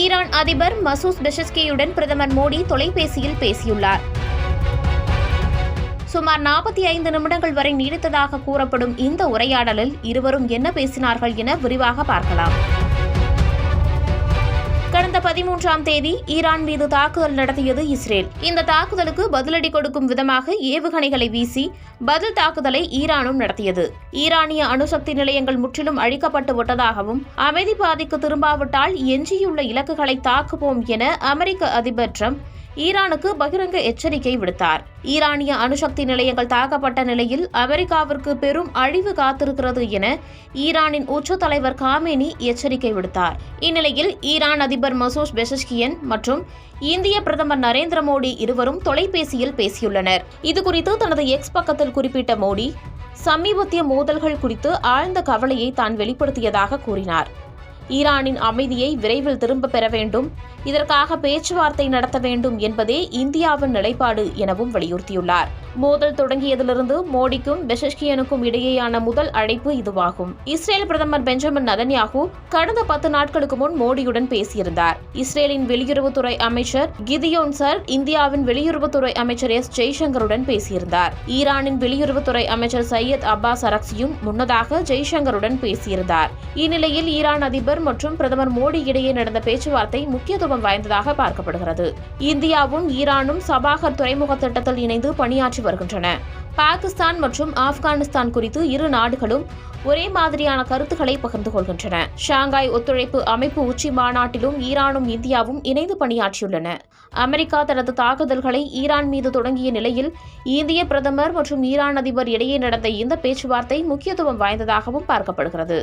Iran அதிபர் மசூஸ் பெஷஸ்கியுடன் பிரதமர் மோடி தொலைபேசியில் பேசியுள்ளார். சுமார் நாற்பத்தி ஐந்து நிமிடங்கள் வரை நீடித்ததாக கூறப்படும் இந்த உரையாடலில் இருவரும் என்ன பேசினார்கள் என விரிவாக பார்க்கலாம். கடந்த பதிமூன்றாம் தேதி ஈரான் மீது தாக்குதல் நடத்தியது இஸ்ரேல். இந்த தாக்குதலுக்கு பதிலடி கொடுக்கும் விதமாக ஏவுகணைகளை வீசி பதில் தாக்குதலை ஈரானும் நடத்தியது. ஈரானிய அணுசக்தி நிலையங்கள் முற்றிலும் அழிக்கப்பட்டு விட்டதாகவும் அமைதி பாதைக்கு திரும்பாவிட்டால் எஞ்சியுள்ள இலக்குகளை தாக்குவோம் என அமெரிக்க அதிபர் ட்ரம்ப் ஈரானுக்கு பகிரங்க எச்சரிக்கை விடுத்தார். ஈரானிய அணுசக்தி நிலையங்கள் தாக்கப்பட்ட நிலையில் அமெரிக்காவிற்கு பெரும் அழிவு காத்திருக்கிறது என ஈரானின் உச்ச தலைவர் காமேனி எச்சரிக்கை விடுத்தார். இந்நிலையில் ஈரான் அதிபர் மசூஸ் பெசஸ்கியன் மற்றும் இந்திய பிரதமர் நரேந்திர மோடி இருவரும் தொலைபேசியில் பேசியுள்ளனர். இதுகுறித்து தனது எக்ஸ் பக்கத்தில் குறிப்பிட்ட மோடி சமீபத்திய மோதல்கள் குறித்து ஆழ்ந்த கவலையை தான் வெளிப்படுத்தியதாக கூறினார். ஈரானின் அமைதியை விரைவில் திரும்ப பெற வேண்டும். இதற்காக பேச்சுவார்த்தை நடத்த வேண்டும் என்பதே இந்தியாவின் நிலைப்பாடு எனவும் வலியுறுத்தியுள்ளார். மோதல் தொடங்கியதிலிருந்து மோடிக்கும் பெஷஷ்கியனுக்கும் இடையேயான முதல் அழைப்பு இதுவாகும். இஸ்ரேல் பிரதமர் பெஞ்சமின் நதன்யாகு கடந்த பத்து நாட்களுக்கு முன் மோடியுடன் பேசியிருந்தார். இஸ்ரேலின் வெளியுறவுத்துறை அமைச்சர் கிதியோன் சர் இந்தியாவின் வெளியுறவுத்துறை அமைச்சர் எஸ் ஜெய்சங்கருடன் பேசியிருந்தார். ஈரானின் வெளியுறவுத்துறை அமைச்சர் சையத் அப்பாஸ் அரக்சியும் முன்னதாக ஜெய்சங்கருடன் பேசியிருந்தார். இந்நிலையில் ஈரான் அதிபர் மற்றும் பிரதமர் மோடி இடையே நடந்த பேச்சுவார்த்தை முக்கியத்துவம் வாய்ந்ததாக பார்க்கப்படுகிறது. இந்தியாவும் ஈரானும் சபாகர் துறைமுக திட்டத்தில் இணைந்து பணியாற்றி வருகின்றன. பாகிஸ்தான் மற்றும் ஆப்கானிஸ்தான் குறித்து இரு நாடுகளும் ஒரே மாதிரியான கருத்துக்களை பகிர்ந்து கொள்கின்றன. ஷாங்காய் ஒத்துழைப்பு அமைப்பு உச்சி மாநாட்டிலும் ஈரானும் இந்தியாவும் இணைந்து பணியாற்றியுள்ளன. அமெரிக்கா தனது தாக்குதல்களை ஈரான் மீது தொடங்கிய நிலையில் இந்திய பிரதமர் மற்றும் ஈரான் அதிபர் இடையே நடந்த இந்த பேச்சுவார்த்தை முக்கியத்துவம் வாய்ந்ததாகவும் பார்க்கப்படுகிறது.